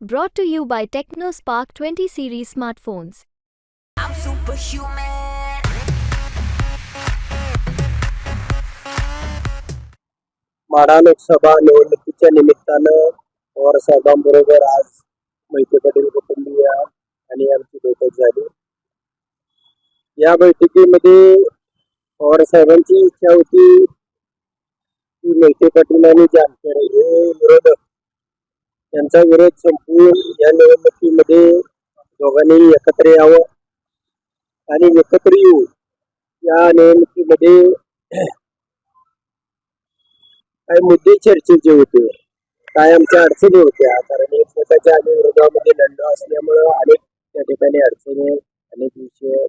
Brought to you by TechnoSpark 20 series smartphones. I'm superhuman. Madha Lok Sabha निवडणुकीच्या निमित्तानं पवार साहेबांबरोबर आज मोहिते पाटील कुटुंबीय आणि आमची बैठक झाली या बैठकीमध्ये पवार साहेबांची इच्छा होती की मोहिते पाटील आणि जानकर हे विरोधक त्यांचा विरोध संपवून या निवडणुकीमध्ये दोघांनी एकत्र यावं आणि एकत्र येऊन या निवडणुकीमध्ये काही मुद्दे चर्चेचे होते. काय आमच्या अडचणी होत्या. कारण एकमेकाच्या आम्ही विरोधामध्ये लढलो असल्यामुळं अनेक त्या ठिकाणी अडचणी अनेक विषय.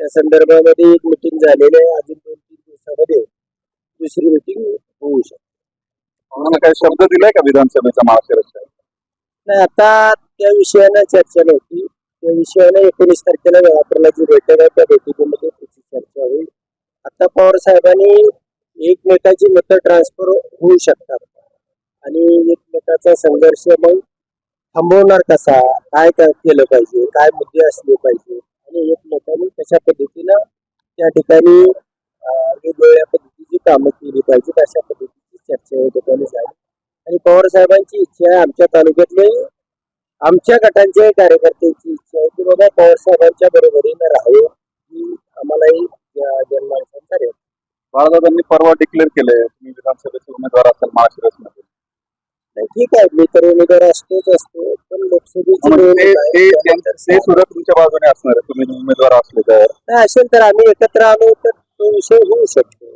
त्या संदर्भामध्ये एक मिटिंग झालेली आहे. अजून दोन तीन दिवसामध्ये दुसरी मिटिंग होऊ शकते. तुम्हाला काही शब्द दिलाय का विधानसभेचा महाराष्ट्र नाही आता त्या विषयानं चर्चा नव्हती. त्या विषयानं एकोणीस तारखेला वेळापरला जी बैठक आहे. त्या बैठकीमध्ये त्याची चर्चा होईल. आता पवार साहेबांनी एकमेकाची मतं ट्रान्सफर होऊ शकतात. आणि एकमेकाचा संघर्ष मग थांबवणार कसा? काय काय केलं पाहिजे? काय मुद्दे असले पाहिजे? आणि एकमेकांनी कशा पद्धतीनं त्या ठिकाणी वेगवेगळ्या पद्धतीची कामं केली पाहिजेत अशा पद्धती चर्चा या ठिकाणी झाली आणि पवार साहेबांची इच्छा आहे आमच्या तालुक्यातले. आमच्या गटांच्या कार्यकर्त्यांची इच्छा आहे की बाबा पवार साहेबांच्या बरोबरीनं राहावं. ही आम्हालाही जन्मांतर आहे. बाळादादांनी परवा डिक्लेअर केलंय तुम्ही विधानसभेचे उमेदवार असाल महाराष्ट्र नाही, ठीक आहे मी तर उमेदवार असतोच असतो पण लोकसभेची सुद्धा तुमच्या बाजूने असणार आहे तुम्ही उमेदवार असले तर. नाही असेल तर आम्ही एकत्र आलो तर तो विषय होऊ शकतो.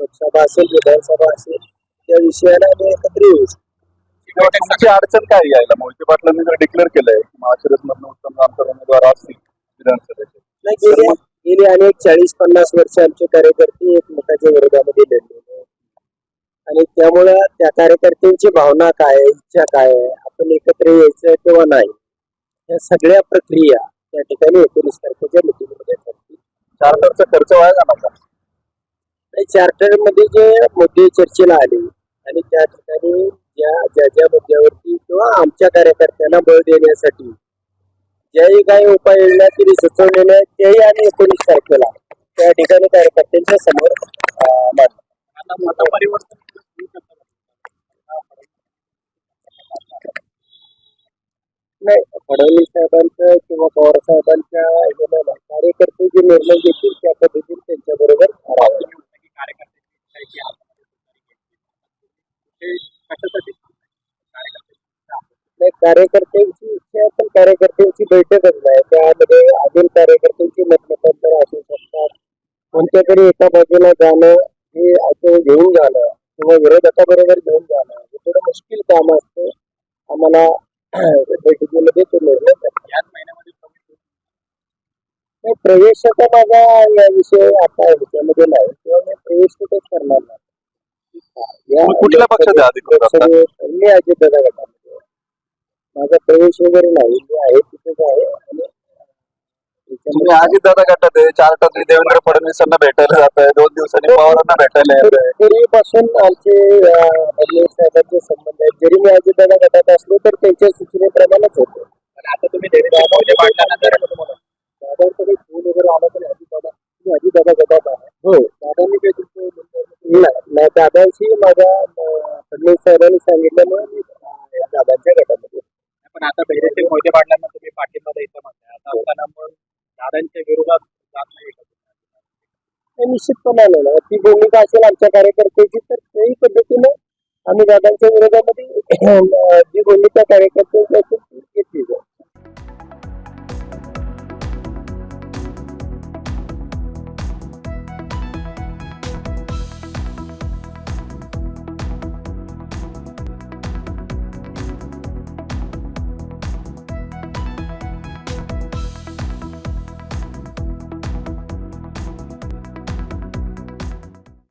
लोकसभा असेल विधानसभा असेल त्या विषयाला आम्ही एकत्र येऊ शकतो. तुमची अडचण काय यायला? मोहिते पाटलांनी जर डिक्लेअर केलंय महाराष्ट्र मधून उत्तम रामकर उमेदवार असतील विधानसभेचे. नाही गेले गेली अनेक चाळीस पन्नास वर्ष आमचे कार्यकर्ते एकमेकाच्या विरोधामध्ये लढलेले. आणि त्यामुळं त्या कार्यकर्त्यांची भावना काय आहे, इच्छा काय आहे आपण एकत्र यायचं किंवा नाही या सगळ्या प्रक्रिया त्या ठिकाणी एकोणीस तारखेच्या मिटिंगमध्ये ठरतील. चार्टरचा खर्च वाया जाणार का? चार्टरमध्ये जे मुद्दे चर्चेला आले आणि त्या ठिकाणी ज्या ज्या ज्या मुद्द्यावरती किंवा आमच्या कार्यकर्त्यांना बळ देण्यासाठी ज्याही काही उपाययोजना तिने सुचवलेल्या आहेत त्याही आम्ही एकोणीस तारखेला त्या ठिकाणी कार्यकर्त्यांच्या समोर. नाही फडणवीस साहेबांचं किंवा पवार साहेबांच्या. कार्यकर्ते जे निर्णय घेतील त्या पद्धतीने त्यांच्या राहावं नाही कार्यकर्त्यांची इच्छा पण कार्यकर्त्यांची बैठकच नाही. त्यामध्ये अजून कार्यकर्त्यांची मतमतांतर असू शकतात. कोणत्यातरी एका बाजूला जाणं हे असं घेऊन जाणं किंवा विरोधकाबरोबर घेऊन जाणं हे थोडं मुश्किल काम असतं. आम्हाला बैठकीमध्ये तो निर्णय प्रवेशाचा माझा या विषय आता ह्याच्यामध्ये नाही. किंवा मी प्रवेश कुठेच करणार नाही. कुठल्या पक्षात आहे अधिकृत आता? लोकसभे- मी अजित दादा गटामध्ये आहे. माझा प्रवेश वगैरे नाही मी आहे तिथेच आहे आणि तुम्ही त्याच्यामध्ये आजी दादा गटात आहे चार टक्के देवेंद्र फडणवीसांना भेटायला जात आहे दोन दिवसांनी पवारांना भेटायला येत आहे पूर्वीपासून आमचे अं, फडणवीस साहेबांचे संबंध आहेत जरी मी अजितदादा गटात असलो तर त्यांच्या सूचनेप्रमाणेच होतो आता तुम्ही दादांकडे फोन वगैरे आला तर अजितदादा तुम्ही अजितदादा गटात आहे हो दादांनी काही तुमचं म्हणणं- नाही नाही, दादांशी माझ्या फडणवीस साहेबांनी सांगितल्यामुळे मी दादांच्या गटामध्ये पण आता बहिरेतील मोहिते पाटलांना तुम्ही पाठिंबा द्यायचं म्हणताय. आता असताना मग दादांच्या विरोधात जात नाही का? तुम्ही? नाही, ती भूमिका असेल आमच्या कार्यकर्त्याची तर त्याही पद्धतीने आम्ही दादांच्या विरोधामध्ये जी भूमिका कार्यकर्त्यांची असेल ती